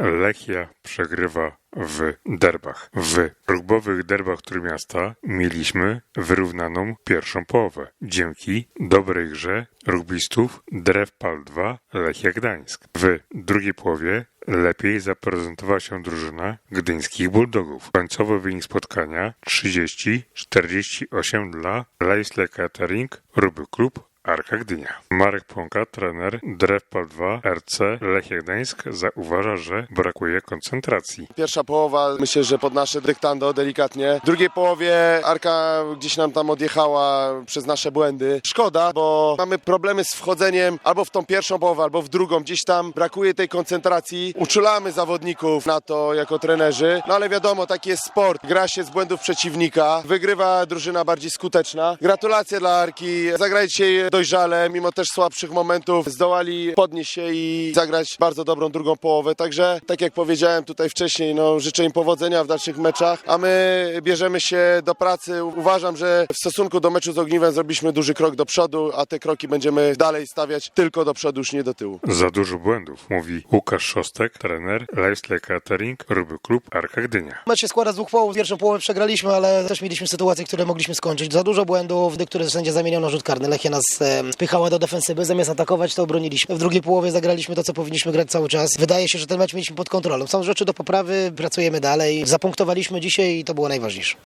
Lechia przegrywa w derbach. W rugbowych derbach Trójmiasta mieliśmy wyrównaną pierwszą połowę. Dzięki dobrej grze rugbistów Drew Pal 2 Lechia Gdańsk. W drugiej połowie lepiej zaprezentowała się drużyna gdyńskich Bulldogów. Końcowy wynik spotkania 30-48 dla Leisle Catering Ruby Klub Gdynia. Marek Pąka, trener Drewpal 2 RC Lechia Gdańsk zauważa, że brakuje koncentracji. Pierwsza połowa, myślę, że pod nasze dyktando delikatnie. W drugiej połowie Arka gdzieś nam tam odjechała przez nasze błędy. Szkoda, bo mamy problemy z wchodzeniem albo w tą pierwszą połowę, albo w drugą. Gdzieś tam brakuje tej koncentracji. Uczulamy zawodników na to jako trenerzy. No ale wiadomo, taki jest sport. Gra się z błędów przeciwnika. Wygrywa drużyna bardziej skuteczna. Gratulacje dla Arki. Zagrali dzisiaj dojrzale, mimo też słabszych momentów. Zdołali podnieść się i zagrać bardzo dobrą drugą połowę. Także, tak jak powiedziałem tutaj wcześniej, no, życzę im powodzenia w dalszych meczach, a my bierzemy się do pracy. Uważam, że w stosunku do meczu z Ogniwem zrobiliśmy duży krok do przodu, a te kroki będziemy dalej stawiać tylko do przodu, już nie do tyłu. Za dużo błędów, mówi Łukasz Szostek, trener Leisle Catering Ruby Klub Arka Gdynia. Mecz się składa z dwóch połów. Pierwszą połowę przegraliśmy, ale też mieliśmy sytuacje, które mogliśmy skończyć. Za dużo błędów, gdy które sędzia zamieniał na rzut karny. Lechia nas spychała do defensywy, zamiast atakować to obroniliśmy. W drugiej połowie zagraliśmy to, co powinniśmy grać cały czas. Wydaje się, że ten mecz mieliśmy pod kontrolą. Są rzeczy do poprawy, pracujemy dalej. Zapunktowaliśmy dzisiaj i to było najważniejsze.